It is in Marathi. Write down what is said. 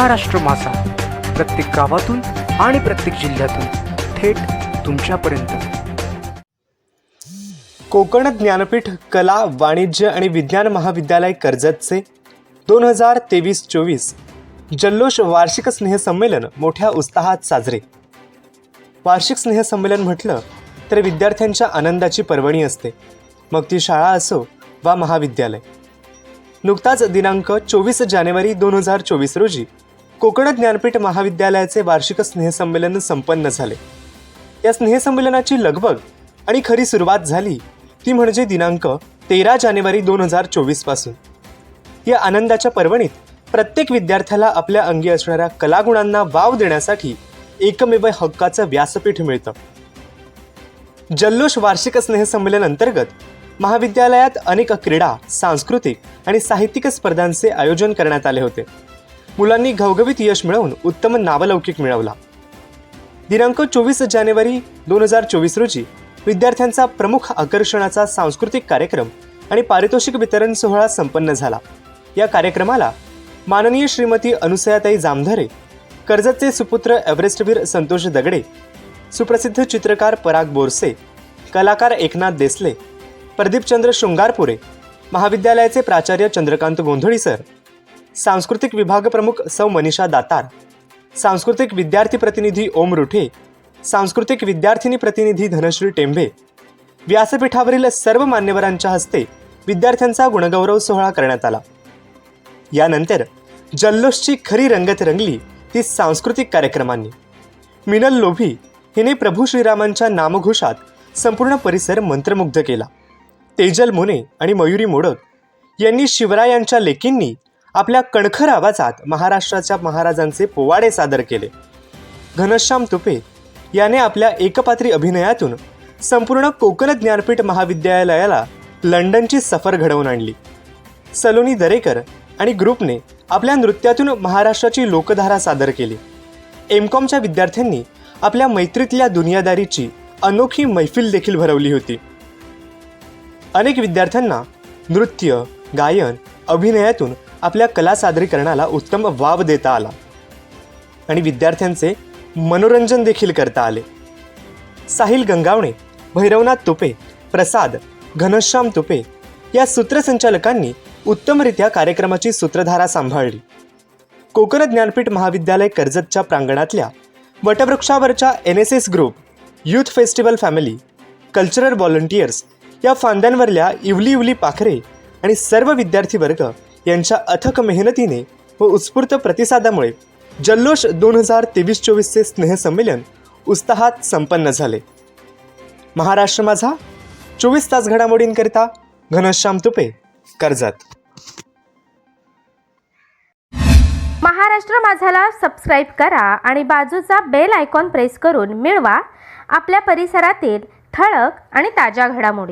महाराष्ट्र मासा. प्रत्येक गावातून आणि प्रत्येक जिल्ह्यातून थेट तुमच्यापर्यंत. कोकण ज्ञानपीठ कला वाणिज्य आणि विज्ञान महाविद्यालय कर्जतचे दोन हजार तेवीस चोवीस जल्लोष वार्षिक स्नेहसंमेलन मोठ्या उत्साहात साजरे. वार्षिक स्नेहसंमेलन म्हटलं तर विद्यार्थ्यांच्या आनंदाची पर्वणी असते. मग ती शाळा असो वा महाविद्यालय. नुकताच दिनांक चोवीस जानेवारी दोन हजार चोवीस रोजी कोकण ज्ञानपीठ महाविद्यालयाचे वार्षिक स्नेहसंमेलन संपन्न झाले. या स्नेहसंमेलनाची लगबग आणि खरी सुरुवात झाली ती म्हणजे दिनांक तेरा जानेवारी दोन हजार चोवीसपासून. या आनंदाच्या पर्वणीत प्रत्येक विद्यार्थ्याला आपल्या अंगी असणाऱ्या कलागुणांना वाव देण्यासाठी एकमेव हक्काचं व्यासपीठ मिळतं. जल्लोष वार्षिक स्नेहसंमेलन अंतर्गत महाविद्यालयात अनेक क्रीडा सांस्कृतिक आणि साहित्यिक स्पर्धांचे आयोजन करण्यात आले होते. मुलांनी घवघवीत यश मिळवून उत्तम नावलौकिक मिळवला. दिनांक चोवीस जानेवारी दोन हजार चोवीस रोजी विद्यार्थ्यांचा प्रमुख आकर्षणाचा सांस्कृतिक कार्यक्रम आणि पारितोषिक वितरण सोहळा संपन्न झाला. या कार्यक्रमाला माननीय श्रीमती अनुसयाताई जामधरे कर्जतचे सुपुत्र एव्हरेस्टवीर संतोष दगडे सुप्रसिद्ध चित्रकार पराग बोरसे कलाकार एकनाथ देसले प्रदीपचंद्र शृंगारपुरे महाविद्यालयाचे प्राचार्य चंद्रकांत गोंधळी सर सांस्कृतिक विभाग प्रमुख सौ मनीषा दातार सांस्कृतिक विद्यार्थी प्रतिनिधी ओम रुठे सांस्कृतिक विद्यार्थिनी प्रतिनिधी धनश्री टेंभे व्यासपीठावरील सर्व मान्यवरांच्या हस्ते विद्यार्थ्यांचा गुणगौरव सोहळा करण्यात आला. यानंतर जल्लोषची खरी रंगत रंगली ती सांस्कृतिक कार्यक्रमांनी. मिनल लोभी हिने प्रभू श्रीरामांच्या नामघोषात संपूर्ण परिसर मंत्रमुग्ध केला. तेजल मोने आणि मयुरी मोडक यांनी शिवरायांच्या लेकींनी आपल्या कणखर आवाजात महाराष्ट्राच्या महाराजांचे पोवाडे सादर केले. घनश्याम तुपे याने आपल्या एकपात्री अभिनयातून संपूर्ण कोकण ज्ञानपीठ महाविद्यालयाला लंडनची सफर घडवून आणली. सलोनी दरेकर आणि ग्रुपने आपल्या नृत्यातून महाराष्ट्राची लोकधारा सादर केली. एमकॉमच्या विद्यार्थ्यांनी आपल्या मैत्रीतल्या दुनियादारीची अनोखी मैफिल देखील भरवली होती. अनेक विद्यार्थ्यांना नृत्य गायन अभिनयातून आपल्या कला सादरीकरणाला उत्तम वाव देता आला. आणि विद्यार्थ्यांचे मनोरंजन देखील करता आले. साहिल गंगावणे भैरवनाथ तुपे प्रसाद घनश्याम तुपे या सूत्रसंचालकांनी उत्तमरित्या कार्यक्रमाची सूत्रधारा सांभाळली. कोकण ज्ञानपीठ महाविद्यालय कर्जतच्या प्रांगणातल्या वटवृक्षावरच्या N S S group youth festival family cultural volunteers या फांद्यांवरल्या इवली इवली पाखरे आणि सर्व विद्यार्थी वर्ग यांच्या अथक मेहनतीने व उत्स्फूर्त प्रतिसादामुळे जल्लोष दोन हजार तेवीस चोवीसचे स्नेहसंमेलन उत्साहात संपन्न झाले. महाराष्ट्र माझा चोवीस तास घडामोडींकरिता घनश्याम तुपे कर्जत. महाराष्ट्र माझाला सबस्क्राईब करा आणि बाजूचा बेल आयकॉन प्रेस करून मिळवा आपल्या परिसरातील ठळक आणि ताज्या घडामोडी.